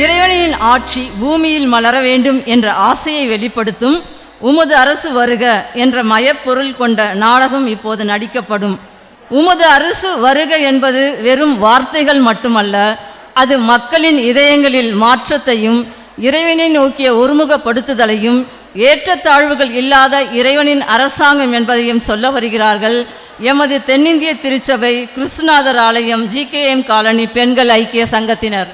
இறைவனின் ஆட்சி பூமியில் மலர வேண்டும் என்ற ஆசையை வெளிப்படுத்தும் உமது அரசு வருக என்ற மயப்பொருள் கொண்ட நாடகம் இப்போது நடிக்கப்படும். உமது அரசு வருக என்பது வெறும் வார்த்தைகள் மட்டுமல்ல அது மக்களின் இதயங்களில் மாற்றத்தையும் இறைவனை நோக்கிய ஒருமுகப்படுத்துதலையும் ஏற்றத்தாழ்வுகள் இல்லாத இறைவனின் அரசாங்கம் என்பதையும் சொல்ல வருகிறார்கள். எமது தென்னிந்திய திருச்சபை கிருஷ்ணநாதர் ஆலயம் ஜிகேஎம் காலனி பெண்கள் ஐக்கிய சங்கத்தினர்.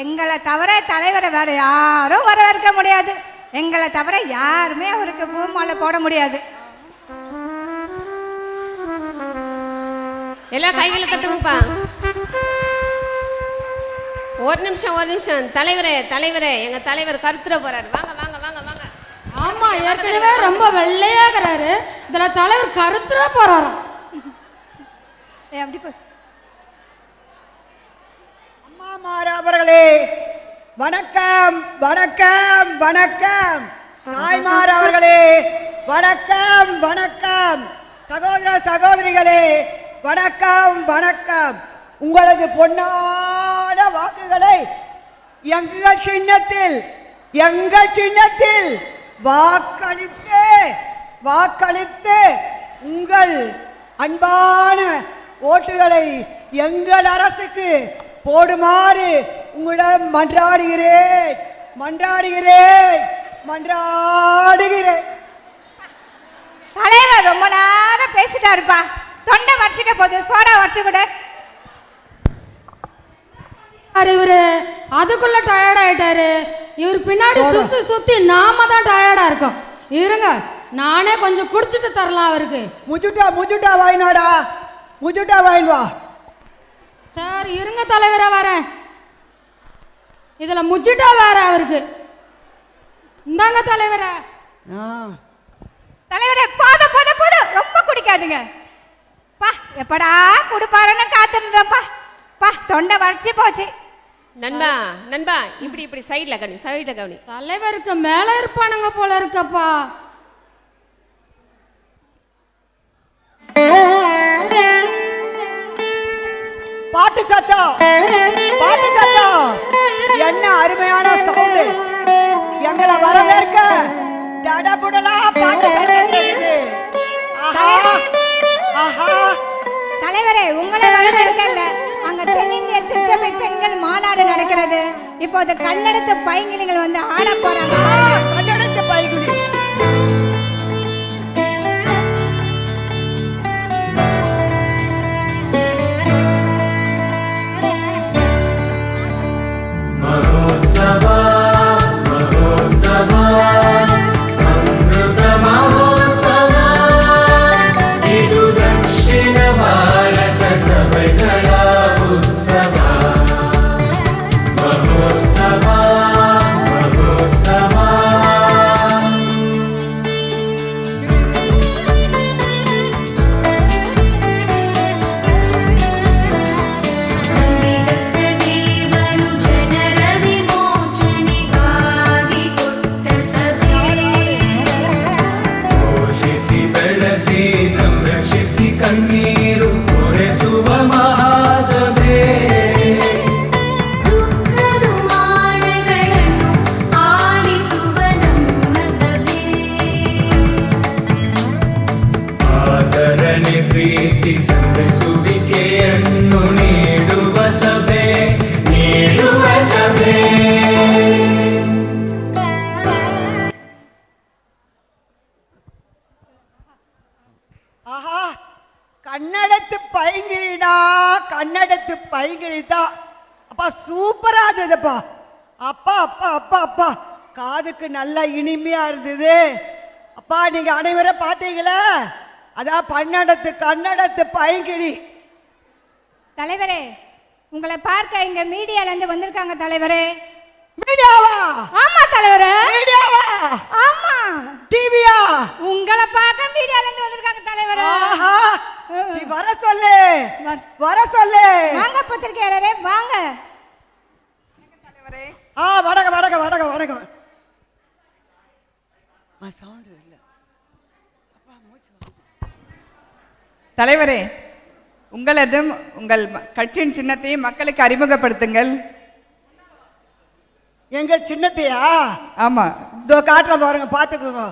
எங்களை தவிர தலைவரை வேற யாரும் வரவேற்க முடியாது. எங்களை தவிர யாருமே அவருக்கு பூமாலை போட முடியாது. எல்லாம் கைகளை தட்டுங்கப்பா ஒரு நிமிஷம் ஒரு நிமிஷம். தலைவரே தலைவரே. எங்க தலைவர் கருத்துற போறாரு. வாங்க வாங்க வாங்க வாங்க. ஆமா ஏற்கனவே ரொம்ப வெள்ளையாகிறாரு. இதுல தலைவர் கருத்துற போறாராம். அப்படி போ. அவர்களே வணக்கம் வணக்கம் வணக்கம் தாய்மார் அவர்களே வணக்கம் வணக்கம் சகோதர சகோதரிகளே வணக்கம் வணக்கம் உங்களது பொன்னாட வாக்குகளை எங்கள் சின்னத்தில் எங்கள் சின்னத்தில் வாக்களித்து வாக்களித்து உங்கள் அன்பான ஓட்டுகளை எங்கள் அரசுக்கு போடுமாறு உங்களிடம் மன்றாடுகிறேன். மன்றாடுகிறேன். மன்றாடுகிறேன். தலைவர் ரொம்ப நேரம் பேசிட்டாருப்பா. தொண்டை வச்சுக்க போகுது சோடா வச்சு கொடு. இவரு? அதுக்குள்ள டயர்ட் ஆயிட்டாரு. இவர் பின்னாடி சுத்தி சுத்தி நாம தான் டயர்டா இருக்கோம். இருங்க நானே கொஞ்சம் குடிச்சிட்டு தரலாம் அவருக்கு. முஜுட்டா முஜுட்டா வாயினாடா முஜுட்டா வாயின் வா. சார் இருங்க தலைவரா வரேன். இதுல முச்சிட்டா வேற அவருக்கு. இந்தாங்க தலைவரா. ஆ. தலைவரே போத போத போத. ரொம்ப குடிக்காதுங்க. பா எப்படா குடுப்பாருன்னு காத்திருந்தோம்ப்பா பா தொண்டை வறட்சி போச்சு. நண்பா நண்பா இப்படி இப்படி சைடுல கவனி சைடுல கவனி. தலைவருக்கு மேல இருப்பானுங்க போல இருக்கப்பா. பாட்டு சத்தம். பாட்டு சத்தம். என்ன அருமையான சவுண்டு. எங்களை வரவேற்க தடபுடலா பாட்டு சத்தம் கேக்குது. ஆஹா ஆஹா. தலைவரே உங்களை வரவேற்கல அங்க தென்னிந்திய திருச்சபை பெண்கள் மாநாடு நடக்கிறது. இப்போது கண்ணெடுத்து பைங்கிலிங்கள் வந்து ஆட போறாங்க. ஆ, கன்னடத்து महोत्सवा महोत्सवा। எடுத்து பைங்கிழித்தா அப்பா சூப்பரா இருந்ததுப்பா. அப்பா அப்பா அப்பா அப்பா காதுக்கு நல்லா இனிமையா இருந்தது. அப்பா நீங்க அனைவரும் பார்த்தீங்களா? அதான் பன்னடத்து கன்னடத்து பைங்கிழி. தலைவரே உங்களை பார்க்க இங்க மீடியால இருந்து வந்திருக்காங்க தலைவரே. மீடியாவா? ஆமா தலைவரே. மீடியாவா? ஆமா. டிவியா? உங்களை பார்க்க மீடியால இருந்து வந்திருக்காங்க தலைவரே. ஆஹா. நீ வர சொல்லு. வர- வர சொல்லு. வாங்க பத்திரிகையாளரே வாங்க. ஆ வணக்கம் வணக்கம் வணக்கம் வணக்கம். சவுண்ட் இல்லை. தலைவரே உங்களதும் உங்கள் கட்சியின் சின்னத்தையும் மக்களுக்கு அறிமுகப்படுத்துங்கள். எங்க சின்னத்தையா? ஆமா. இதோ காட்டுறேன் பாருங்க பார்த்துக்கோங்க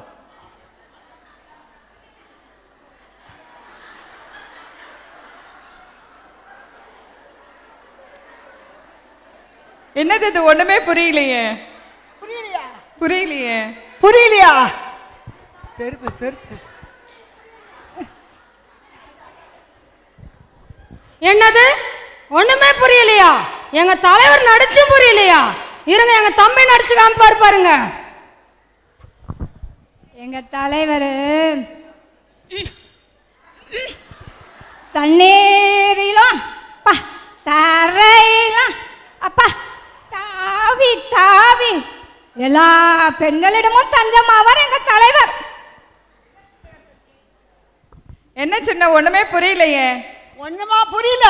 என்னது இது? ஒண்ணுமே புரியலையே. புரியலையா? புரியலையே. புரியலையா? செருப்பு செருப்பு. என்னது? ஒண்ணுமே புரியலையா? எங்க தலைவர் நடிச்சு புரியலையா? இருங்க எங்க தம்பி நடிச்சு காமிப்பாரு பாருங்க. எங்க தலைவர். தண்ணீரிலும் அப்பா, தரையிலும் அப்பா தாவி தாவி. எல்லா பெண்களிடமும் தஞ்சமாவார் எங்க தலைவர். என்ன சின்ன ஒண்ணுமே புரியலையே. ஒண்ணுமா புரியல?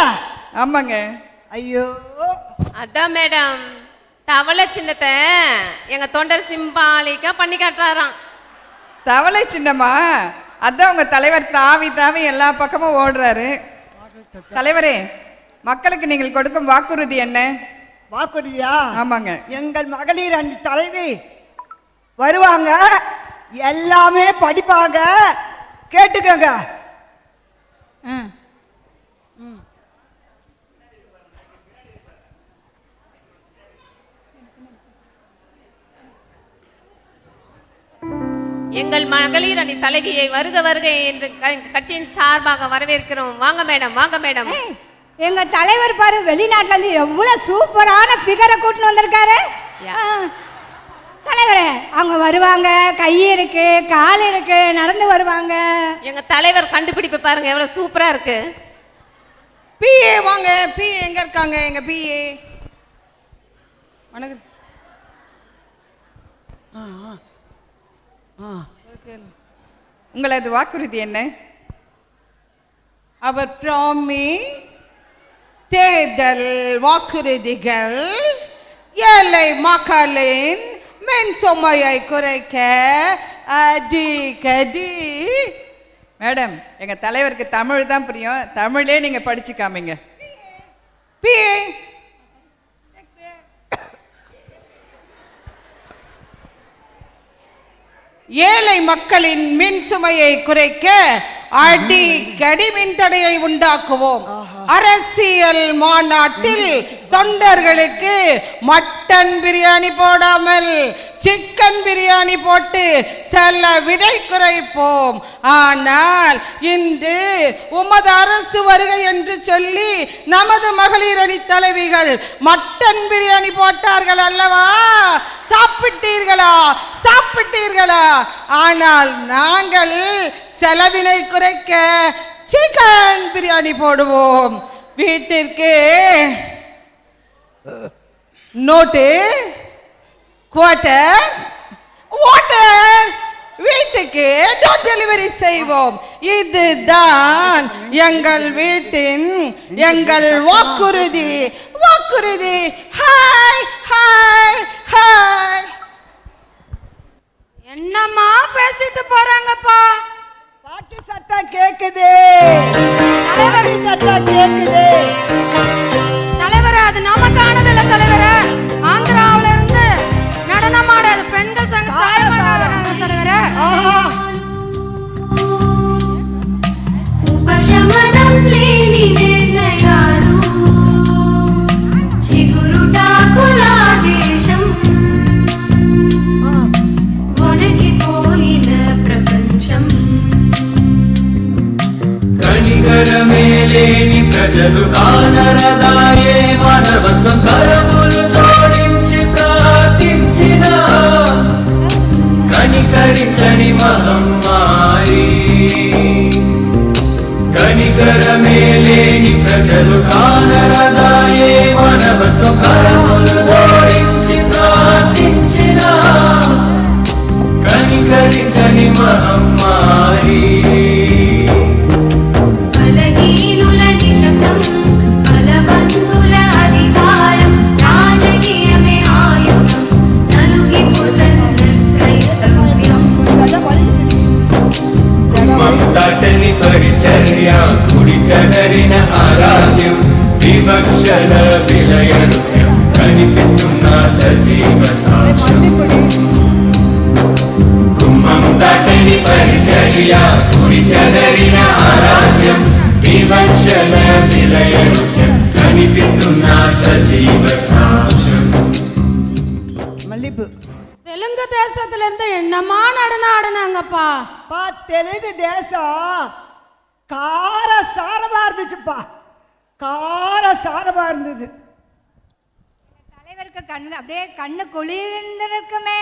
ஆமாங்க. ஐயோ. அதான் மேடம். தவளை சின்னத்தை எங்க தொண்டர் சிம்பாலிக்கா பண்ணி காட்டுறாராம். தவளை சின்னமா? அதான் உங்க தலைவர் தாவி தாவி எல்லா பக்கமும் ஓடுறாரு. தலைவரே மக்களுக்கு நீங்கள் கொடுக்கும் வாக்குறுதி என்ன? வாக்குறுதியா? ஆமாங்க. எங்கள் மகளிர் அணி தலைவி வருவாங்க. எல்லாமே படிப்பாங்க. கேட்டுக்கோங்க. எங்கள் மகளிர் அணி தலைவியை வருக வருக என்று கட்சியின் சார்பாக வரவேற்கிறோம். வாங்க மேடம் வாங்க மேடம். எங்க தலைவர் பாரு வெளிநாட்டுல இருந்து எவ்வளவு சூப்பரான பிகரை கூட்டின்னு வந்திருக்காரு. ஆ. தலைவரே அவங்க வருவாங்க கை இருக்கு கால் இருக்கு நடந்து வருவாங்க. எங்க தலைவர் கண்டுபிடிப்பு பாருங்க எவ்வளவு சூப்பரா இருக்கு. பிஏ வாங்க பிஏ எங்க இருக்காங்க எங்க பிஏ வணக்கம். உங்களது வாக்குறுதி என்ன? அவர் பிராமி தேர்தல் வாக்குறுதிகள் ஏழை மக்களின் மின் சுமையை குறைக்க அடிக்கடி. மேடம் எங்க தலைவருக்கு தமிழ் தான் புரியும். தமிழே நீங்க படிச்சு காமிங்க பிஏ ஏழை மக்களின் மின் சுமையை குறைக்க அடிக்கடி மின்தடையை உண்டாக்குவோம். அரசியல் மாநாட்டில் தொண்டர்களுக்கு மட்டன் பிரியாணி போடாமல் சிக்கன் பிரியாணி போட்டு செல்ல விடை குறைப்போம். ஆனால் இன்று உமது அரசு வருகை என்று சொல்லி நமது மகளிர் அணி தலைவிகள் மட்டன் பிரியாணி போட்டார்கள் அல்லவா? சாப்பிட்டீர்களா? சாப்பிட்டீர்களா? ஆனால் நாங்கள் செலவினை குறைக்க சிக்கன் பிரியாணி போடுவோம். வீட்டிற்கு நோட்டு குவார்ட்டர் வாட்டர் வீட்டுக்கு டோர் டெலிவரி செய்வோம். இதுதான் எங்கள் வீட்டின் எங்கள் வாக்குறுதி. வாக்குறுதி. ஹாய் ஹாய் ஹாய் என்னம்மா பேசிட்டு போறாங்கப்பா? பாட்டு சத்தம் கேக்குது. தலைவரி சத்தம் கேக்குது. தலைவரே அது நமக்கானது இல்ல தலைவரே. ఉపశమనం లేని నిర్ణయాలు చిగురుటాకుల దేశం వణికిపోయిన ప్రపంచం కనికరమేలేని ప్రజలు కానరదాయే మానవత్వం కర கனிமகம் மாறி கனிகரமேலே தேசத்துல இருந்து என்னமா நடனம் ஆடினாங்கப்பா? பா தெலுங்கு தேசம் கார சாரமா இருந்துச்சுப்பா. கார சாரமா இருந்தது. தலைவருக்கு கண்ணு அப்படியே கண்ணு குளிர்ந்து இருக்குமே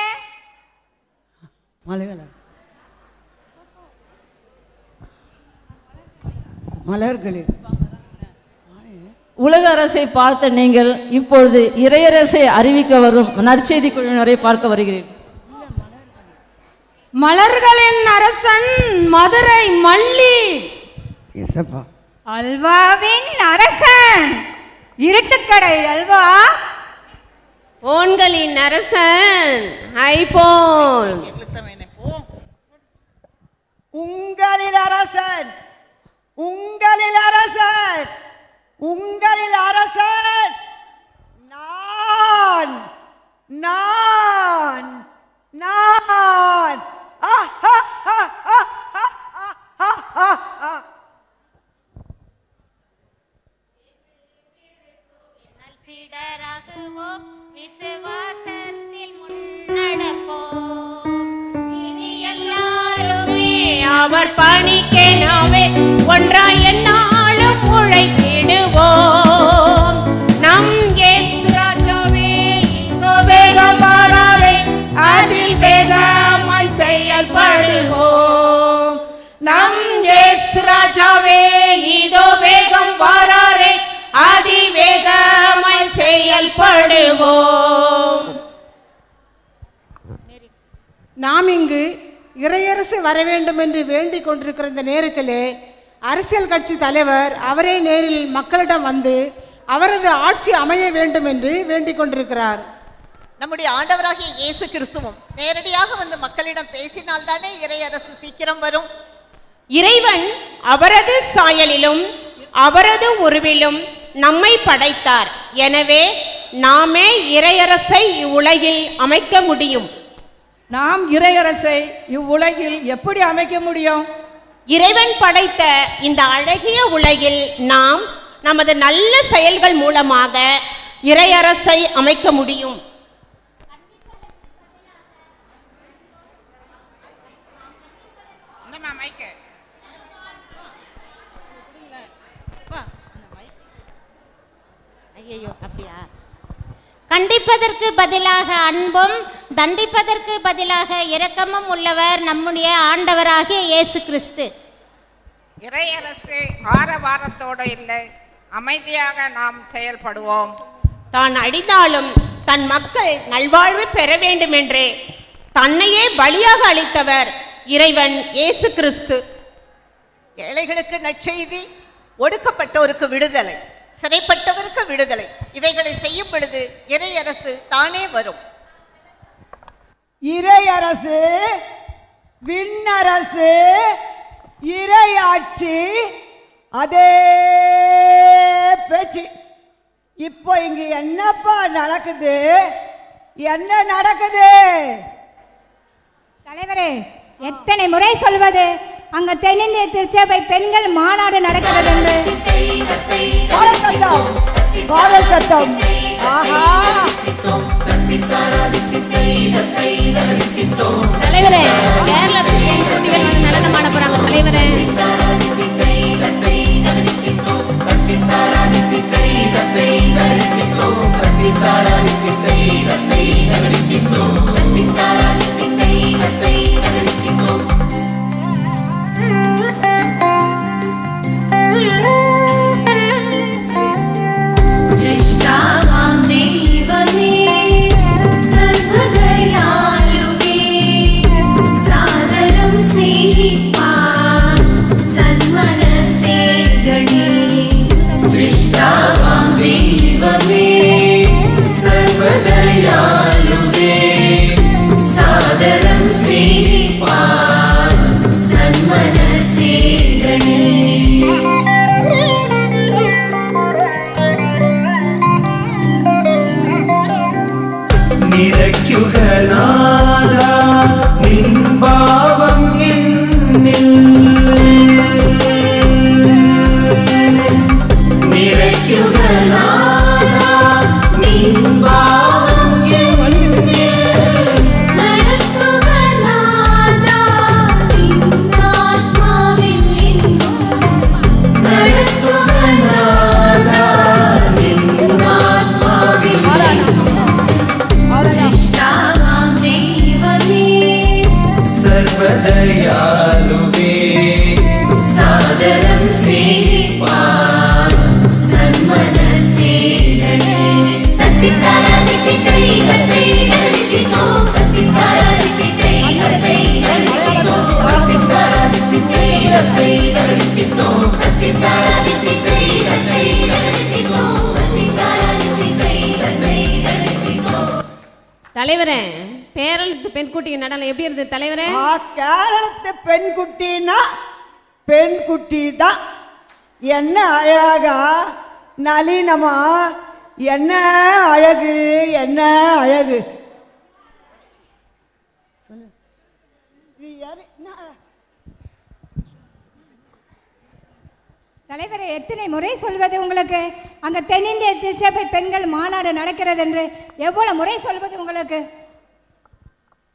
மலையாளம் மலர்களே. உலக அரசை பார்த்த நீங்கள் இப்பொழுது இறையரசை அறிவிக்க வரும் நற்செய்தி குழுவினரை பார்க்க வருகிறேன். மலர்களின் அரசன் மதுரை மல்லி. எசப்பா அல்வாவின் அரசன். இருட்டுக்கடை அல்வா. போன்களின் அரசன். ஐபோன் உங்களில் அரசன். உங்களில் அரசன். நாம் இங்கு இறையரசு வர வேண்டும் என்று வேண்டிக் கொண்டிருக்கிற இந்த நேரத்திலே அரசியல் கட்சி தலைவர் அவரே நேரில் மக்களிடம் வந்து அவரது ஆட்சி அமைய வேண்டும் என்று வேண்டிக் கொண்டிருக்கிறார். நம்முடைய ஆண்டவராகிய இயேசு கிறிஸ்துவும் நேரடியாக வந்து மக்களிடம் பேசினால் தானே இறையரசு சீக்கிரம் வரும். இறைவன் அவரது சாயலிலும் அவரது உருவிலும் நம்மை படைத்தார். எனவே நாமே இறையரசை இவ்வுலகில் அமைக்க முடியும். நாம் இறையரசை இவ்வுலகில் எப்படி அமைக்க முடியும்? இறைவன் படைத்த இந்த அழகிய உலகில் நாம் நமது நல்ல செயல்கள் மூலமாக இறையரசை அமைக்க முடியும். கண்டிப்பதற்கு பதிலாக அன்பும் தண்டிப்பதற்கு பதிலாக இரக்கமும் உள்ளவர் நம்முடைய ஆண்டவராகிய இயேசு கிறிஸ்து. இறையரசு ஆரவாரத்தோடு இல்லை அமைதியாக நாம் செயல்படுவோம். தான் அடித்தாலும் தன் மக்கள் நல்வாழ்வு பெற வேண்டும் என்று தன்னையே பலியாக அளித்தவர் இறைவன் இயேசு கிறிஸ்து. ஏழைகளுக்கு நற்செய்தி ஒடுக்கப்பட்டோருக்கு விடுதலை சிறைப்பட்டவருக்கு விடுதலை இவைகளை செய்யும் பொழுது இறையரசு தானே வரும். இறையரசு விண்ணரசு இறையாட்சி அதே பேச்சு. இப்போ இங்க என்னப்பா நடக்குது? என்ன நடக்குது? தலைவரே எத்தனை முறை சொல்வது? அங்க தென்னிந்திய திருச்சபை பெண்கள் மாநாடு நடக்கிறது என்று. பாடல் சத்தம். பாடல் சத்தம். ஆஹா. தலைவரே கேரளத்துக்கு பெண் குட்டிகள் வந்து நடனம் ஆட போறாங்க தலைவரே. பிரதிசாராதிக்கு பெய்த பெய்த సర్వదయాలువే సాదరం శ్రీపా సన్మనసీలనే తత్తితారతి తైలతే నలికితో తత్తితారతి తైలతే నలికితో తత్తితారతి తైలతే నలికితో తత్తితారతి తైలతే నలికితో தலைவரே பேரளத்து பெண்குட்டியின் நடனம் எப்படி இருந்தது தலைவரே கேரளத்து பெண்குட்டின்னா பெண்குட்டி தான் என்ன அழகா நளினமா என்ன அழகு என்ன அழகு சொல்லு. இது யாரு? என்ன? தலைவரை எத்தனை முறை சொல்வது உங்களுக்கு அங்க தென்னிந்திய திருச்சபை பெண்கள் மாநாடு நடக்கிறது என்று எவ்வளவு முறை சொல்வது உங்களுக்கு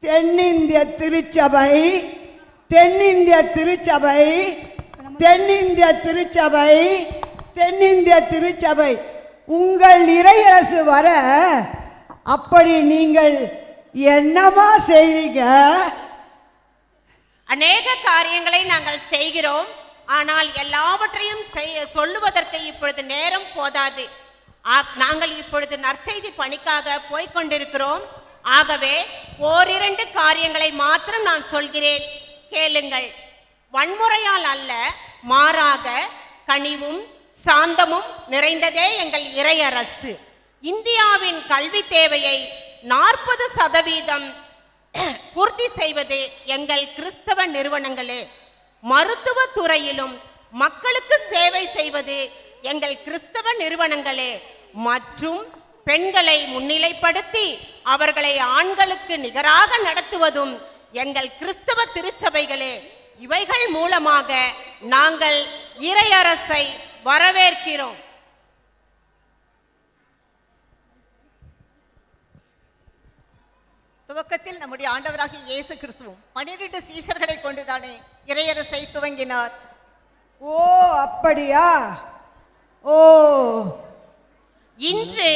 தென்னிந்திய திருச்சபை தென்னிந்திய திருச்சபை தென்னிந்திய திருச்சபை தென்னிந்திய திருச்சபை. உங்கள் இறையரசு வர அப்படி நீங்கள் என்னமா செய்றீங்க அநேக காரியங்களை நாங்கள் செய்கிறோம். ஆனால் எல்லாவற்றையும் செய்ய சொல்லுவதற்கு இப்பொழுது நேரம் போதாது. நாங்கள் இப்பொழுது நற்செய்தி பணிக்காக போய்கொண்டிருக்கிறோம் கொண்டிருக்கிறோம். ஆகவே ஓரிரண்டு காரியங்களை மாத்திரம் நான் சொல்கிறேன். கேளுங்கள். வன்முறையால் அல்ல மாறாக கனிவும் சாந்தமும் நிறைந்ததே எங்கள் இறையரசு. இந்தியாவின் கல்வி தேவையை நாற்பது சதவீதம் பூர்த்தி செய்வது எங்கள் கிறிஸ்தவ நிறுவனங்களே. மருத்துவ துறையிலும் மக்களுக்கு சேவை செய்வது எங்கள் கிறிஸ்தவ நிறுவனங்களே. மற்றும் பெண்களை முன்னிலைப்படுத்தி அவர்களை ஆண்களுக்கு நிகராக நடத்துவதும் எங்கள் கிறிஸ்தவ திருச்சபைகளே இவைகள் மூலமாக நாங்கள் இறையரசை வரவேற்கிறோம். துவக்கத்தில் நம்முடைய ஆண்டவராகிய இயேசு கிறிஸ்துவும் பனிரெண்டு சீசர்களை கொண்டுதானே இறையரசை துவங்கினார். ஓ அப்படியா? ஓ. இன்று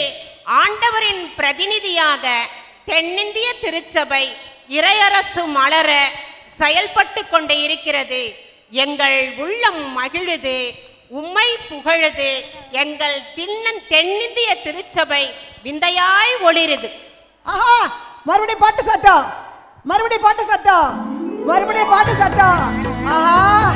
ஆண்டவரின் பிரதிநிதியாக தென்னிந்திய திருச்சபை இறையரசு மலர செயல்பட்டு கொண்டு இருக்கிறது. எங்கள் உள்ளம் மகிழுது உம்மை புகழுது எங்கள் தின்னன் தென்னிந்திய திருச்சபை விந்தையாய் ஒளிருது. ஆஹா மறுபடியும் பாட்டு சத்தம். மறுபடியும் பாட்டு சத்தம். மறுபடியும் பாட்டு சத்தம். ஆஹா.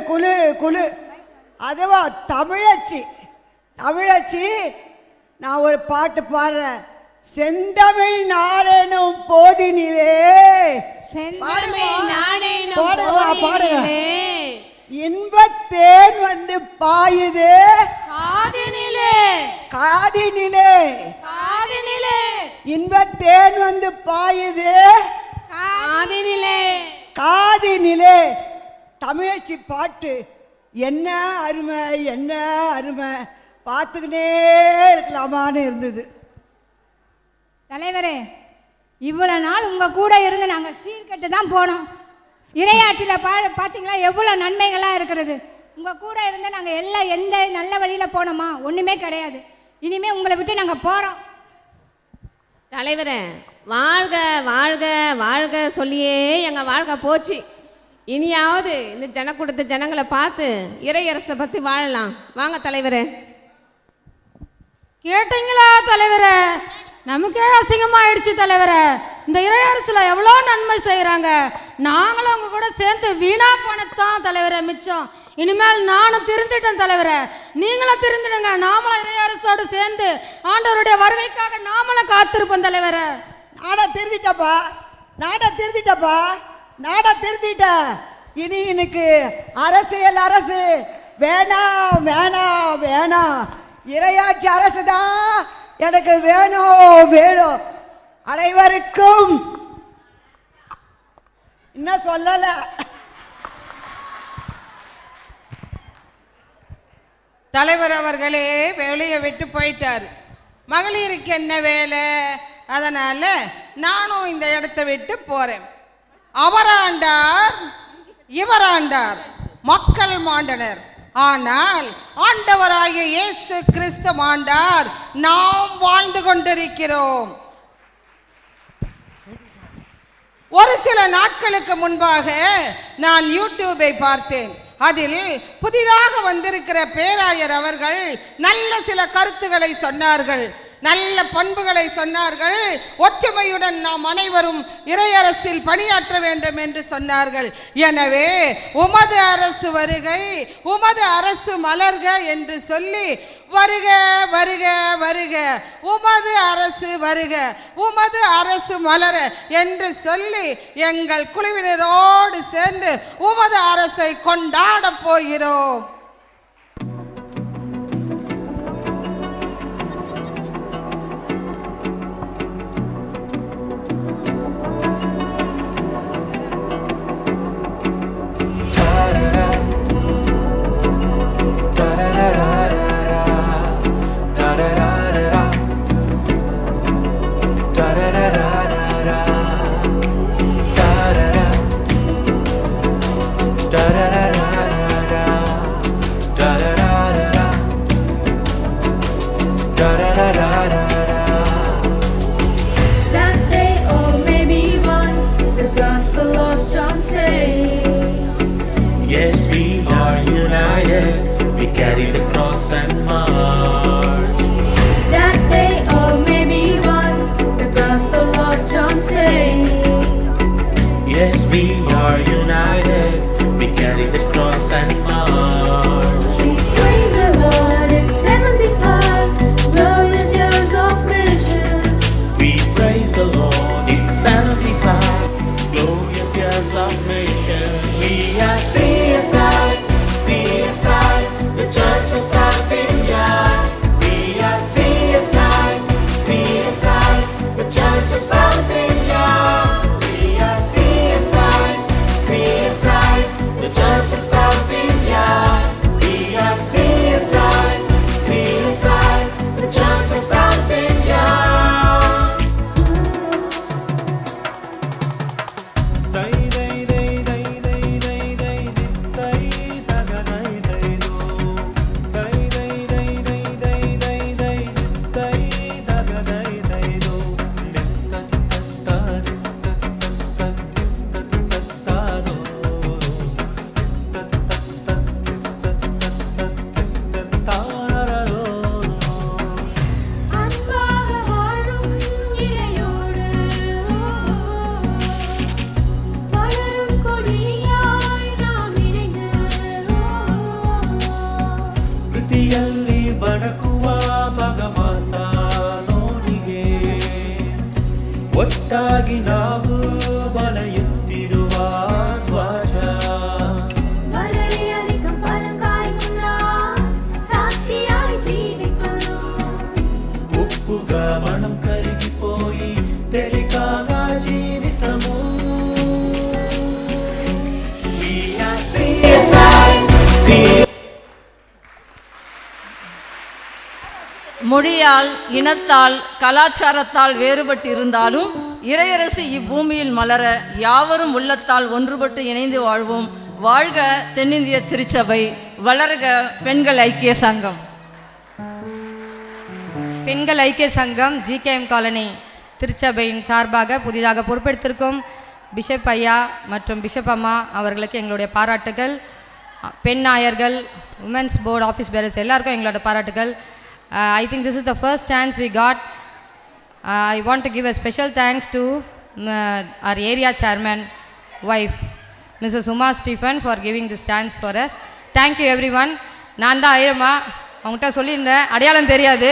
குளு குளு அதுவா தமிழச்சி. தமிழச்சி நான் ஒரு பாட்டு பாடுறேன். செந்தமிழ் நாடெனும் போதினிலே. பாடுவா. போதினிலே. இன்பத்தேன் வந்து பாயுது. காதினிலே. காதினிலே. காதினிலே. இன்பத்தேன் வந்து பாயுது. காதினிலே. காதினிலே. தமிழச்சி பாட்டு என்ன அருமை என்ன அருமை பார்த்துக்கினே இருக்கலாமான்னு இருந்தது. தலைவரே இவ்வளோ நாள் உங்கள் கூட இருந்து நாங்கள் சீர்கெட்டு தான் போனோம். இரையாட்சியில் பா பார்த்தீங்களா எவ்வளோ நன்மைகளாக இருக்கிறது. உங்கள் கூட இருந்து நாங்கள் எல்லாம் எந்த நல்ல வழியில் போனோமா ஒன்றுமே கிடையாது. இனிமேல் உங்களை விட்டு நாங்கள் போகிறோம் தலைவரே வாழ்க வாழ்க வாழ்க சொல்லியே எங்க வாழ்க்கை போச்சு. இனியாவது இந்த ஜனக்கூட்டத்து ஜனங்களை பார்த்து இறையரசை பத்தி வாழலாம். வாங்க தலைவரே. கேட்டீங்களா தலைவரே? நமக்கே அசிங்கமாயிடுச்சு தலைவரே. இந்த இறையரசுல எவ்வளோ நன்மை செய்கிறாங்க நாங்களும் அவங்க கூட சேர்ந்து வீணா போனதான் தலைவரே மிச்சம். இனிமேல் நானும் திருந்திட்டேன் தலைவரே. நீங்களும் திருந்திடுங்க. நாமளும் இறையரசோடு சேர்ந்து ஆண்டவருடைய வருகைக்காக நாமளும் காத்திருப்போம் தலைவரே. நாடா திருந்திட்டப்பா. நாடா திருந்திட்டப்பா. நாடா திருத்திட்ட. இனி எனக்கு அரசியல் அரசு. வேணாம் வேணாம் வேணாம். இரையாட்சி அரசு தான் எனக்கு வேணும் வேணும். அனைவருக்கும் இன்னும் சொல்லலை. தலைவர் அவர்களே வேலையை விட்டு போயிட்டார். மகளிருக்கு என்ன வேலை? அதனால நானும் இந்த இடத்த விட்டு போறேன். அவராண்டார் இவராண்டார். மக்கள் மாண்டனர். ஆனால் ஆண்டவராகிய இயேசு கிறிஸ்து மாண்டார். நாம் வாழ்ந்து கொண்டிருக்கிறோம். ஒரு சில நாட்களுக்கு முன்பாக நான் யூடியூபை பார்த்தேன். அதில் புதிதாக வந்திருக்கிற பேராயர் அவர்கள் நல்ல சில கருத்துக்களை சொன்னார்கள். நல்ல பண்புகளை சொன்னார்கள். ஒற்றுமையுடன் நாம் அனைவரும் இறையரசில் பணியாற்ற வேண்டும் என்று சொன்னார்கள். எனவே உமது அரசு வருகை உமது அரசு மலர்க என்று சொல்லி வருக வருக வருக உமது அரசு வருக உமது அரசு மலர என்று சொல்லி எங்கள் குழுவினரோடு சேர்ந்து உமது அரசை கொண்டாடப் போகிறோம். மொழியால் இனத்தால் கலாச்சாரத்தால் வேறுபட்டு இருந்தாலும் இறையரசு இப்பூமியில் மலர யாவரும் உள்ளத்தால் ஒன்றுபட்டு இணைந்து வாழ்வோம். வாழ்க தென்னிந்திய திருச்சபை வளர்க பெண்கள் ஐக்கிய சங்கம். பெண்கள் ஐக்கிய சங்கம் ஜிகேஎம் காலனி திருச்சபையின் சார்பாக புதிதாக பொறுப்பெடுத்திருக்கும் பிஷப் ஐயா மற்றும் பிஷப் அம்மா அவர்களுக்கு எங்களுடைய பாராட்டுகள். பெண் நாயர்கள் உமன்ஸ் போர்டு ஆஃபீஸ் பேரர்ஸ் எல்லாருக்கும் எங்களோட பாராட்டுகள். I think this is the first chance we got I want to give a special thanks to our area chairman wife Mrs Uma Stephen for giving this chance for us thank you everyone நான் தான் ஐயம்மா அவங்ககிட்ட சொல்லியிருந்தேன். அடையாளம் தெரியாது.